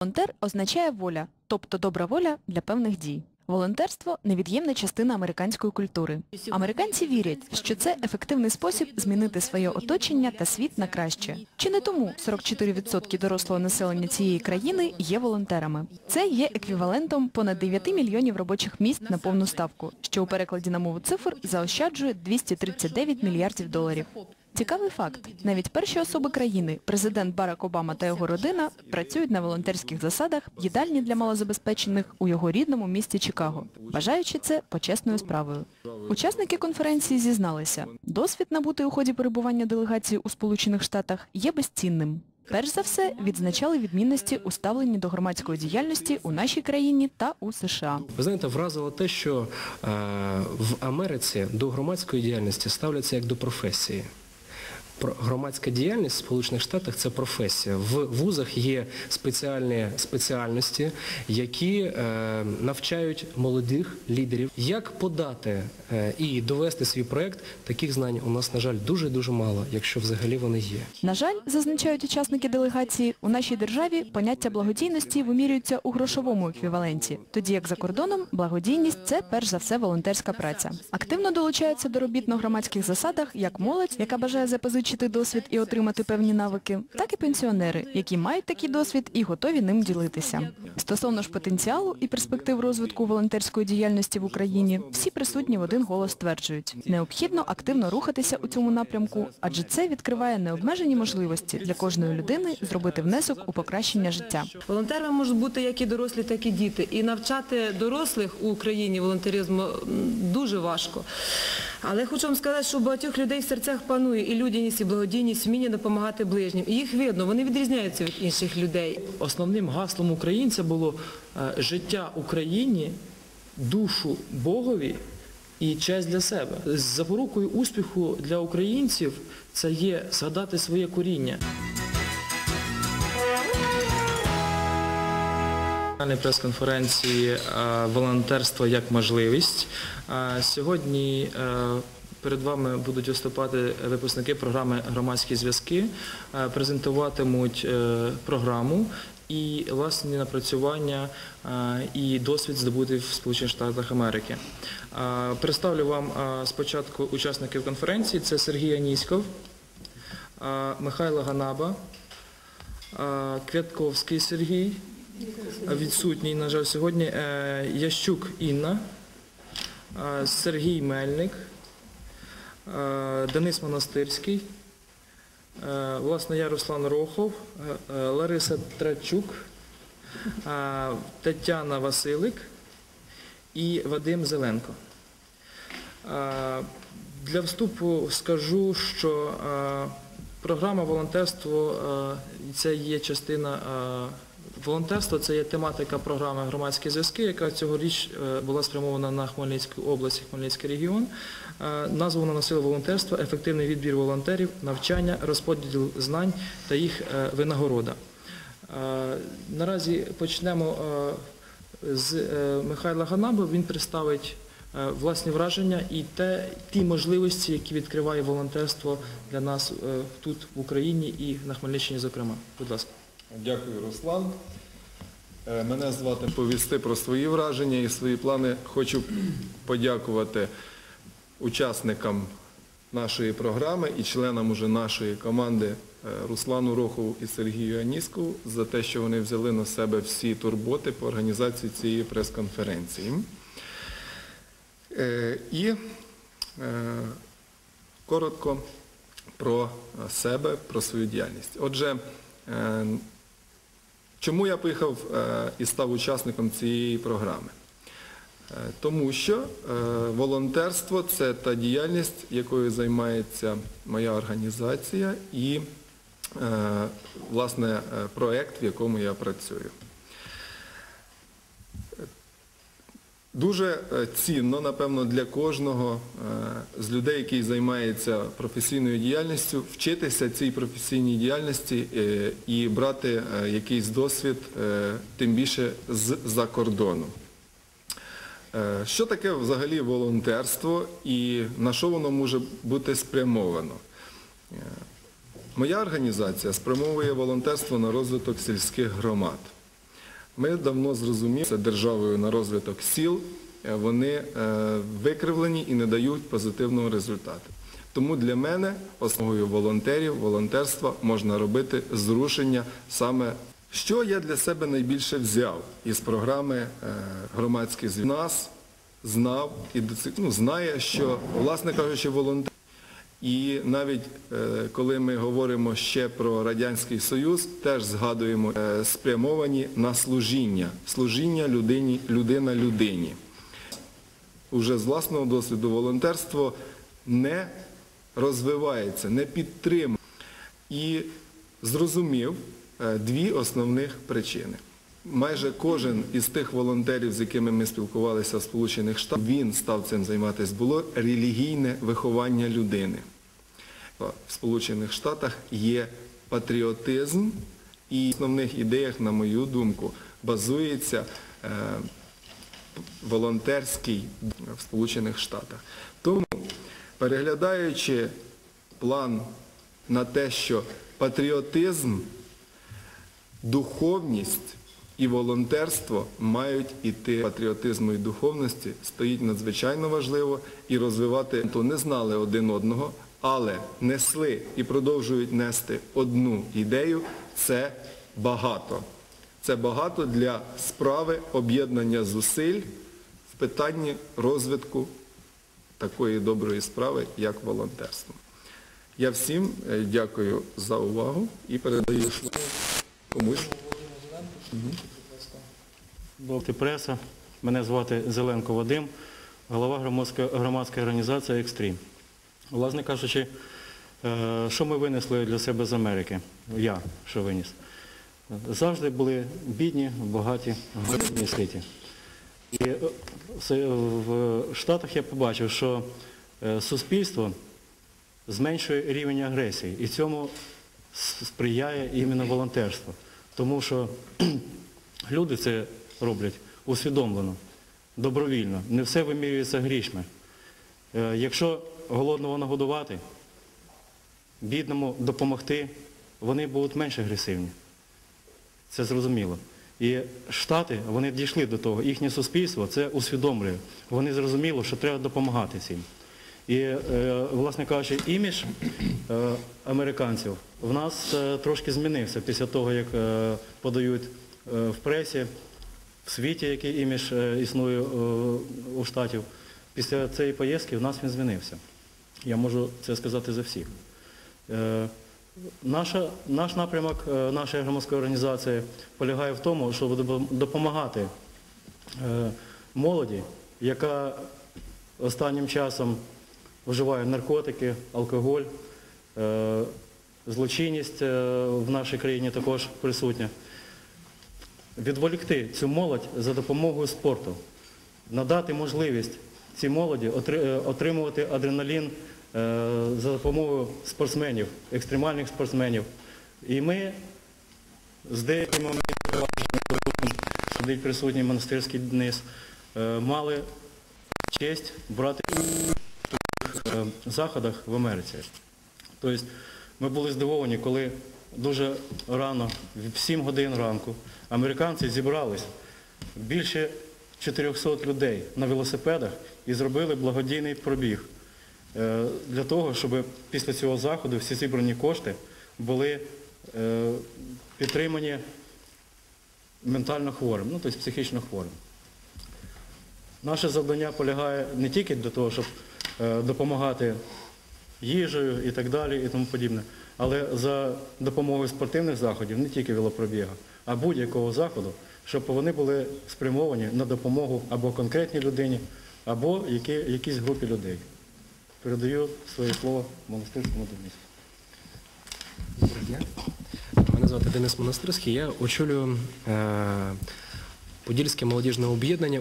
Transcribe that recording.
Волонтер означає воля, тобто добра воля для певних дій. Волонтерство – невід'ємна частина американської культури. Американці вірять, що це ефективний спосіб змінити своє оточення та світ на краще. Чи не тому 44% дорослого населення цієї країни є волонтерами? Це є еквівалентом понад 9 мільйонів робочих місць на повну ставку, що у перекладі на мову цифр заощаджує 239 мільярдів доларів. Цікавий факт. Навіть перші особи країни, президент Барак Обама та його родина, працюють на волонтерських засадах в їдальні для малозабезпечених у його рідному місті Чикаго, вважаючи це почесною справою. Учасники конференції зізналися, досвід набутий у ході перебування делегації у Сполучених Штатах є безцінним. Перш за все, відзначали відмінності у ставленні до громадської діяльності у нашій країні та у США. Ви знаєте, вразило те, що е, в Америці до громадської діяльності ставляться як до професії. Громадська діяльність в Сполучених Штатах це професія. В вузах є спеціальні спеціальності, які е, навчають молодих лідерів, як подати е, і довести свій проєкт. Таких знань у нас, на жаль, дуже-дуже мало, якщо взагалі вони є. На жаль, зазначають учасники делегації, у нашій державі поняття благодійності вимірюється у грошовому еквіваленті, тоді як за кордоном благодійність – це перш за все волонтерська праця. Активно долучаються до робіт на громадських засадах як молодь, яка бажає запозичити досвід і отримати певні навики, так і пенсіонери, які мають такий досвід і готові ним ділитися. Стосовно ж потенціалу і перспектив розвитку волонтерської діяльності в Україні, всі присутні в один голос стверджують, необхідно активно рухатися у цьому напрямку, адже це відкриває необмежені можливості для кожної людини зробити внесок у покращення життя. Волонтерами можуть бути як і дорослі, так і діти. І навчати дорослих у Україні волонтеризму дуже важко. Але хочу вам сказати, що у багатьох людей в серцях панує і людяність, і благодійність, вміння допомагати ближнім. І їх видно, вони відрізняються від інших людей. Основним гаслом українця було е, життя Україні, душу Богові і честь для себе. Запорукою успіху для українців це є згадати своє коріння. На прес-конференції е, волонтерство як можливість. Е, Сьогодні е, перед вами будуть виступати випускники програми Громадські зв'язки, презентуватимуть програму і власні напрацювання і досвід здобутий в Сполучених Штатах Америки. Представлю вам спочатку учасників конференції. Це Сергій Аніськов, Михайло Ганаба, Квятковський Сергій, відсутній, на жаль, сьогодні, е, Ящук Інна, е, Сергій Мельник, е, Денис Монастирський, власне, я Руслан Рохов, Лариса Трачук, Тетяна Василик і Вадим Зеленко. Для вступу скажу, що програма волонтерство це є частина волонтерства, це є тематика програми громадські зв'язки, яка цьогоріч е, була спрямована на Хмельницьку область, Хмельницький регіон. Е, Назву вона носила волонтерство, ефективний відбір волонтерів, навчання, розподіл знань та їх е, винагорода. Наразі почнемо з Михайла Ганаби. Він представить власні враження і те, ті можливості, які відкриває волонтерство для нас тут в Україні і на Хмельниччині, зокрема. Будь ласка. Дякую, Руслан. Е, Мене звати повісти про свої враження і свої плани. Хочу подякувати учасникам нашої програми і членам уже нашої команди е, Руслану Рохову і Сергію Аніскову за те, що вони взяли на себе всі турботи по організації цієї прес-конференції. Е, І коротко про себе, про свою діяльність. Отже, чому я поїхав е, і став учасником цієї програми? Е, Тому що е, волонтерство це та діяльність, якою займається моя організація і власне проєкт, в якому я працюю. Дуже е, цінно, напевно, для кожного е, з людей, який займається професійною діяльністю, вчитися цій професійній діяльності е, і брати якийсь досвід, тим більше з-за кордону. Що таке взагалі волонтерство і на що воно може бути спрямовано? Моя організація спрямовує волонтерство на розвиток сільських громад. Ми давно зрозуміли, це державою на розвиток сіл, е, вони е, викривлені і не дають позитивного результату. Тому для мене основою волонтерів, волонтерства можна робити зрушення саме, що я для себе найбільше взяв із програми е, громадських зв'язків. Нас знав і ну, знає, що, власне кажучи, волонтер. І навіть е, коли ми говоримо ще про Радянський Союз, теж згадуємо е, спрямовані на служіння, служіння людині, людина людині. Уже з власного досвіду волонтерство не розвивається, не підтримує. І зрозумів е, дві основних причини. Майже кожен із тих волонтерів, з якими ми спілкувалися в Сполучених Штатах, він став цим займатися, було релігійне виховання людини. В Сполучених Штатах є патріотизм і в основних ідеях, на мою думку, базується е, волонтерський в Сполучених Штатах. Тому, переглядаючи план на те, що патріотизм, духовність і волонтерство мають іти патріотизму і духовності, стоїть надзвичайно важливо і розвивати то не знали один одного, але несли і продовжують нести одну ідею це багато. Це багато для справи об'єднання зусиль в питанні розвитку такої доброї справи, як волонтерство. Я всім е, дякую за увагу і передаю слово комусь. Болти преса. Мене звати Зеленко Вадим, голова громадської, організації Екстрім. Власне кажучи, е, що ми винесли для себе з Америки? Я що виніс? Завжди були бідні, багаті, голодні, ситі. І е, в Штатах я побачив, що е, суспільство зменшує рівень агресії. І цьому сприяє іменно волонтерство. Тому що люди це роблять усвідомлено, добровільно. Не все вимірюється грішми. Е, Якщо голодного нагодувати, бідному допомогти, вони будуть менш агресивні. Це зрозуміло. І Штати, вони дійшли до того, їхнє суспільство це усвідомлює. Вони зрозуміло, що треба допомагати цим. І, е, власне кажучи, імідж е, американців в нас е, трошки змінився після того, як подають в пресі, в світі, який імідж е, існує у штатів. Після цієї поїздки в нас він змінився. Я можу це сказати за всіх. Наша, наш напрямок нашої громадської організації полягає в тому, щоб допомагати молоді, яка останнім часом вживає наркотики, алкоголь, е, злочинність е, в нашій країні також присутня. Відволікти цю молодь за допомогою спорту, надати можливість цій молоді е, отримувати адреналін за допомогою спортсменів, екстремальних спортсменів. І ми з деякими сидить присутній монастирський Денис, мали честь брати заходах в Америці. Тобто ми були здивовані, коли дуже рано, в 7 годин ранку, американці зібрались більше 400 людей на велосипедах і зробили благодійний пробіг е, для того, щоб після цього заходу всі зібрані кошти були е, підтримані ментально хворим, ну тобто психічно хворим. Наше завдання полягає не тільки для того, щоб допомагати їжею і так далі, і тому подібне, але за допомогою спортивних заходів, не тільки велопробіга, а будь-якого заходу, щоб вони були спрямовані на допомогу або конкретній людині, або які, якійсь групі людей. Передаю своє слово монастирському Денису. Мене звати Денис Монастирський. Я очолюю е, Подільське молодіжне об'єднання.